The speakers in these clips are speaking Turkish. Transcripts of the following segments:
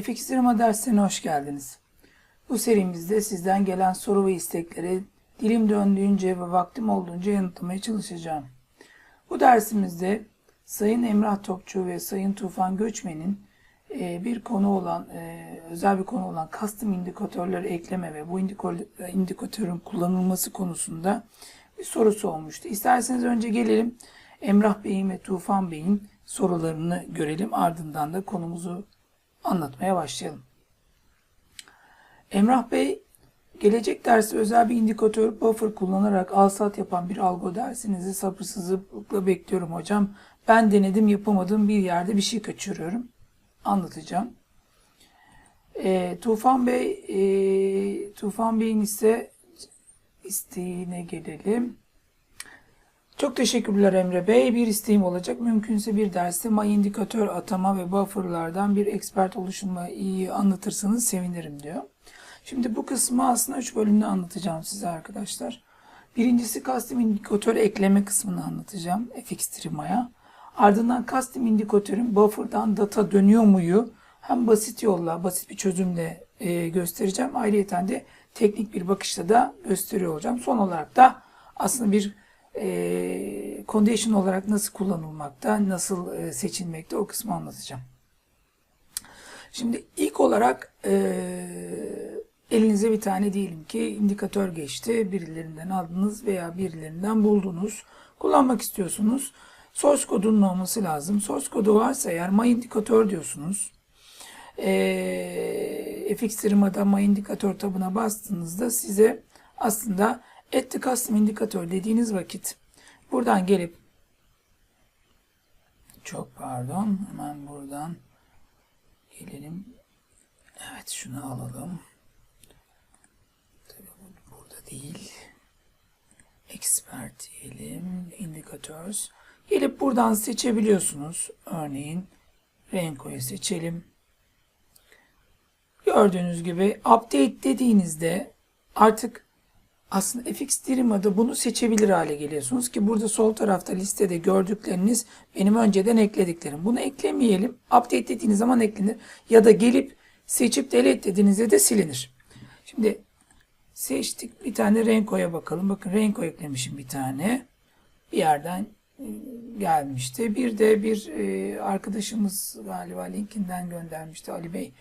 FX Drama derslerine hoş geldiniz. Bu serimizde sizden gelen soru ve istekleri dilim döndüğünce ve vaktim olduğunca yanıtlamaya çalışacağım. Bu dersimizde Sayın Emrah Topçu ve Sayın Tufan Göçmen'in e, bir konu olan, e, özel bir konu olan custom indikatörleri ekleme ve bu indiko- indikatörün kullanılması konusunda bir sorusu olmuştu. İsterseniz önce gelelim Emrah Bey'in ve Tufan Bey'in sorularını görelim. Ardından da konumuzu anlatmaya başlayalım. Emrah Bey, gelecek dersi özel bir indikatör buffer kullanarak alsat yapan bir algo dersinizi sabırsızlıkla bekliyorum hocam. Ben denedim yapamadım bir yerde bir şey kaçırıyorum. Anlatacağım. E, Tufan Bey, e, Tufan Bey'in ise isteğine gelelim. Çok teşekkürler Emre Bey. Bir isteğim olacak. Mümkünse bir derste may indikatör atama ve bufferlardan bir expert oluşumu iyi anlatırsanız sevinirim diyor. Şimdi bu kısmı aslında 3 bölümde anlatacağım size arkadaşlar. Birincisi custom indikatör ekleme kısmını anlatacağım FX Ardından custom indikatörün buffer'dan data dönüyor muyu hem basit yolla, basit bir çözümle e, göstereceğim. Ayrıca de teknik bir bakışla da gösteriyor olacağım. Son olarak da aslında bir e, condition olarak nasıl kullanılmakta, nasıl e, seçilmekte o kısmı anlatacağım. Şimdi ilk olarak e, elinize bir tane diyelim ki indikatör geçti. Birilerinden aldınız veya birilerinden buldunuz. Kullanmak istiyorsunuz. Source kodunun olması lazım. Source kodu varsa eğer my indikatör diyorsunuz. E, FX firmada my indikatör tabına bastığınızda size aslında the custom indikatör dediğiniz vakit buradan gelip çok pardon hemen buradan gelelim. Evet şunu alalım. Tabii bu burada değil. Expert diyelim. Indicators. Gelip buradan seçebiliyorsunuz. Örneğin Renko'yu seçelim. Gördüğünüz gibi update dediğinizde artık aslında FX Dirima'da bunu seçebilir hale geliyorsunuz ki burada sol tarafta listede gördükleriniz benim önceden eklediklerim. Bunu eklemeyelim. Update dediğiniz zaman eklenir. Ya da gelip seçip delete dediğinizde de silinir. Şimdi seçtik bir tane Renko'ya bakalım. Bakın Renko eklemişim bir tane. Bir yerden e, gelmişti. Bir de bir e, arkadaşımız galiba linkinden göndermişti Ali Bey.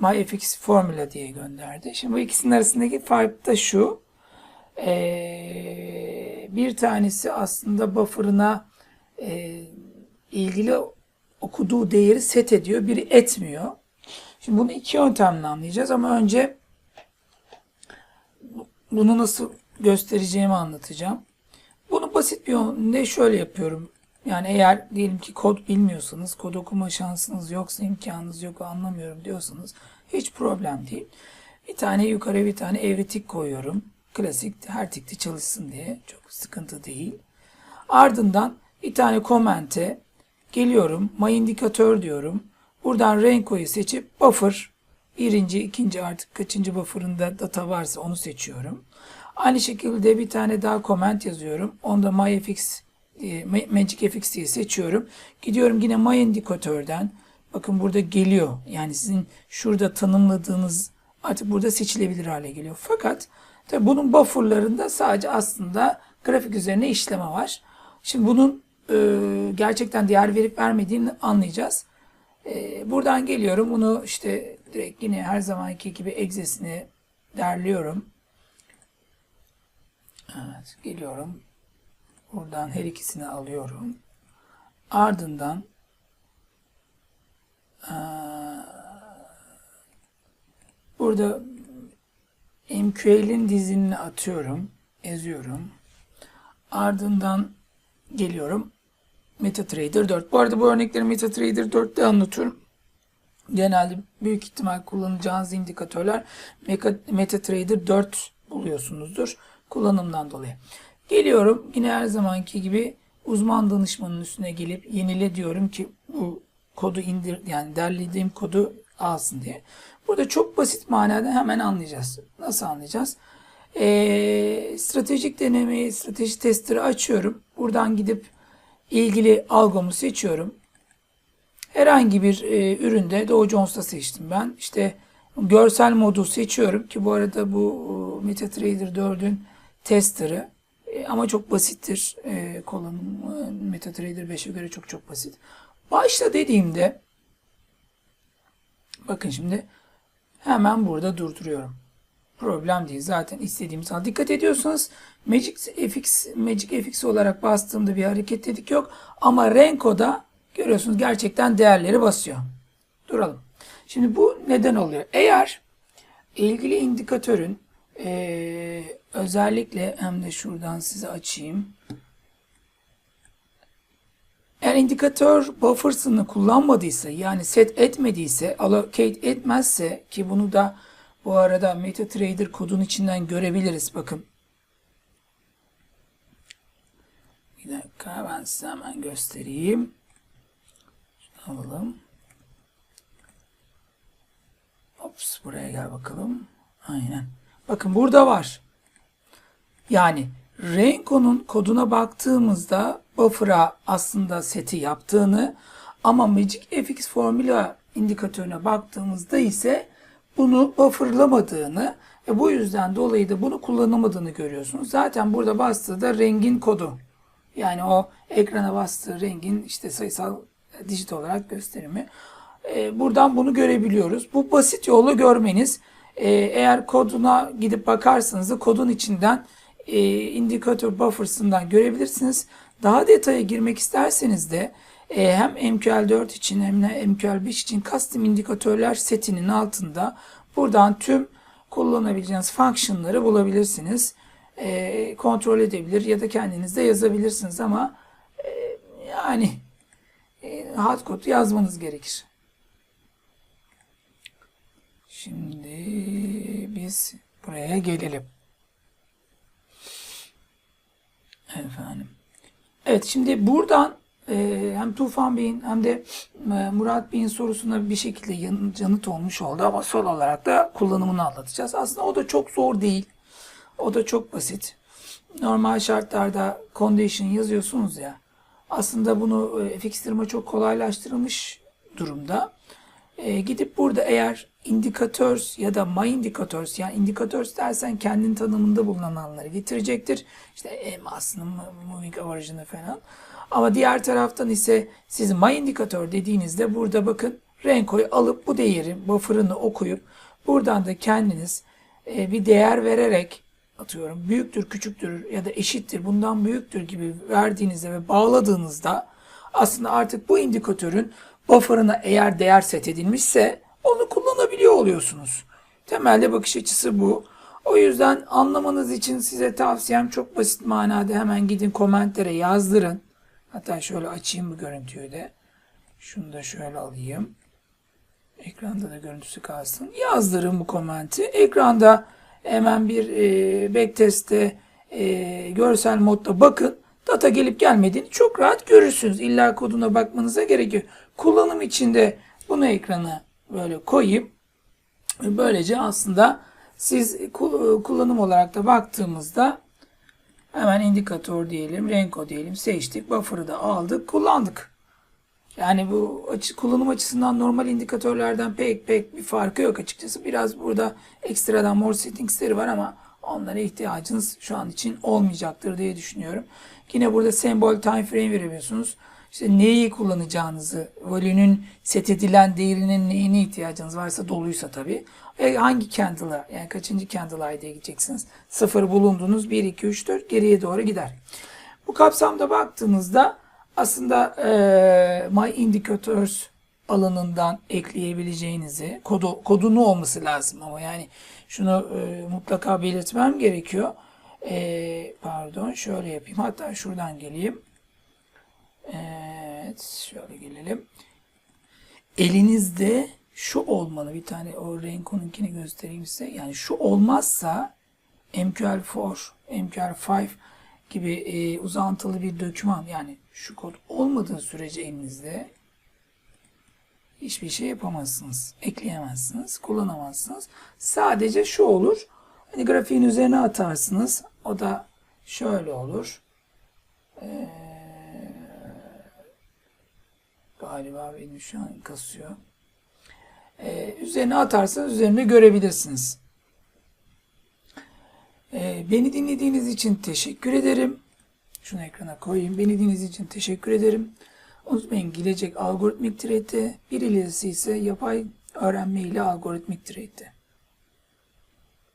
MyFX Formula diye gönderdi. Şimdi bu ikisinin arasındaki fark da şu. Ee, bir tanesi aslında buffer'ına e, ilgili okuduğu değeri set ediyor. Biri etmiyor. Şimdi bunu iki yöntemle anlayacağız ama önce bunu nasıl göstereceğimi anlatacağım. Bunu basit bir yönde şöyle yapıyorum. Yani eğer diyelim ki kod bilmiyorsanız, kod okuma şansınız yoksa, imkanınız yok, anlamıyorum diyorsanız hiç problem değil. Bir tane yukarı bir tane evritik koyuyorum. Klasik her tikte çalışsın diye. Çok sıkıntı değil. Ardından bir tane komente geliyorum. My indikatör diyorum. Buradan Renko'yu seçip buffer birinci, ikinci artık kaçıncı buffer'ında data varsa onu seçiyorum. Aynı şekilde bir tane daha comment yazıyorum. Onda MyFX e, Magic FX diye seçiyorum. Gidiyorum yine My indikatörden. Bakın burada geliyor. Yani sizin şurada tanımladığınız artık burada seçilebilir hale geliyor. Fakat tabi bunun bufferlarında sadece aslında grafik üzerine işleme var. Şimdi bunun e, gerçekten değer verip vermediğini anlayacağız. E, buradan geliyorum. Bunu işte direkt yine her zamanki gibi egzesini derliyorum. Evet, geliyorum. Buradan her ikisini alıyorum. Ardından burada MQL'in dizinini atıyorum. Eziyorum. Ardından geliyorum. MetaTrader 4. Bu arada bu örnekleri MetaTrader 4'te anlatıyorum. Genelde büyük ihtimal kullanacağınız indikatörler MetaTrader 4 buluyorsunuzdur kullanımdan dolayı. Geliyorum yine her zamanki gibi uzman danışmanın üstüne gelip yenile diyorum ki bu kodu indir yani derlediğim kodu alsın diye. Burada çok basit manada hemen anlayacağız. Nasıl anlayacağız? Ee, stratejik denemeyi, strateji testleri açıyorum. Buradan gidip ilgili algomu seçiyorum. Herhangi bir e, üründe Dow Jones'ta seçtim ben. İşte görsel modu seçiyorum ki bu arada bu e, MetaTrader 4'ün tester'ı E, ama çok basittir. E, kullanım e, MetaTrader 5'e göre çok çok basit. Başla dediğimde bakın şimdi hemen burada durduruyorum. Problem değil. Zaten istediğimiz an. Dikkat ediyorsanız Magic FX, Magic FX olarak bastığımda bir hareket dedik yok. Ama Renko'da görüyorsunuz gerçekten değerleri basıyor. Duralım. Şimdi bu neden oluyor? Eğer ilgili indikatörün eee, özellikle hem de şuradan size açayım. Eğer indikatör buffer'sını kullanmadıysa yani set etmediyse, allocate etmezse ki bunu da bu arada MetaTrader kodun içinden görebiliriz. Bakın. Bir dakika ben size hemen göstereyim. Alalım. Ops buraya gel bakalım. Aynen. Bakın burada var. Yani Renko'nun koduna baktığımızda buffer'a aslında seti yaptığını ama Magic FX formula indikatörüne baktığımızda ise bunu bufferlamadığını ve bu yüzden dolayı da bunu kullanamadığını görüyorsunuz. Zaten burada bastığı da rengin kodu. Yani o ekrana bastığı rengin işte sayısal dijit olarak gösterimi. Ee, buradan bunu görebiliyoruz. Bu basit yolu görmeniz e, eğer koduna gidip bakarsanız da kodun içinden e, indikatör buffers'ından görebilirsiniz. Daha detaya girmek isterseniz de e, hem MQL4 için hem de MQL5 için custom indikatörler setinin altında buradan tüm kullanabileceğiniz function'ları bulabilirsiniz. E, kontrol edebilir ya da kendiniz de yazabilirsiniz ama e, yani e, hard code yazmanız gerekir. Şimdi biz buraya gelelim. Efendim. Evet şimdi buradan e, hem Tufan Bey'in hem de e, Murat Bey'in sorusuna bir şekilde yan- yanıt olmuş oldu ama son olarak da kullanımını anlatacağız. Aslında o da çok zor değil. O da çok basit. Normal şartlarda condition yazıyorsunuz ya. Aslında bunu e, fixtirme çok kolaylaştırılmış durumda. E, gidip burada eğer indicators ya da my indicators yani indicators dersen kendin tanımında bulunanları getirecektir. İşte EMA'sının moving average'ını falan. Ama diğer taraftan ise siz my indikatör dediğinizde burada bakın Renko'yu alıp bu değerin buffer'ını okuyup buradan da kendiniz e, bir değer vererek atıyorum büyüktür, küçüktür ya da eşittir, bundan büyüktür gibi verdiğinizde ve bağladığınızda aslında artık bu indikatörün buffer'ına eğer değer set edilmişse onu kullanabiliyor oluyorsunuz. Temelde bakış açısı bu. O yüzden anlamanız için size tavsiyem çok basit manada hemen gidin komentlere yazdırın. Hatta şöyle açayım bu görüntüyü de. Şunu da şöyle alayım. Ekranda da görüntüsü kalsın. Yazdırın bu komenti. Ekranda hemen bir e, backtest'te e, görsel modda bakın. Data gelip gelmediğini çok rahat görürsünüz. İlla koduna bakmanıza gerek yok. Kullanım içinde bunu ekrana böyle koyayım. Böylece aslında siz ku- kullanım olarak da baktığımızda hemen indikatör diyelim, renko diyelim, seçtik, buffer'ı da aldık, kullandık. Yani bu açı, kullanım açısından normal indikatörlerden pek pek bir farkı yok açıkçası. Biraz burada ekstradan more settingsleri var ama onlara ihtiyacınız şu an için olmayacaktır diye düşünüyorum. Yine burada sembol time frame verebiliyorsunuz. İşte neyi kullanacağınızı, valünün set edilen değerinin neyine ihtiyacınız varsa doluysa tabii. Ve hangi candle'a yani kaçıncı candle ID'ye gideceksiniz? Sıfır bulundunuz 1, 2, 3, 4 geriye doğru gider. Bu kapsamda baktığınızda aslında e, My Indicators alanından ekleyebileceğinizi, kodu, kodunu olması lazım ama yani şunu e, mutlaka belirtmem gerekiyor. E, pardon şöyle yapayım hatta şuradan geleyim. Evet şöyle gelelim. Elinizde şu olmalı bir tane o Renko'nunkini göstereyim size. Yani şu olmazsa MQL4, MQL5 gibi e, uzantılı bir doküman yani şu kod olmadığı sürece elinizde hiçbir şey yapamazsınız. Ekleyemezsiniz, kullanamazsınız. Sadece şu olur. Hani grafiğin üzerine atarsınız. O da şöyle olur. Ee, Galiba benim şu an kasıyor. Ee, üzerine atarsanız üzerinde görebilirsiniz. Ee, beni dinlediğiniz için teşekkür ederim. Şunu ekrana koyayım. Beni dinlediğiniz için teşekkür ederim. Unutmayın gelecek algoritmik trade'de bir ilerisi ise yapay öğrenme ile algoritmik trade'de.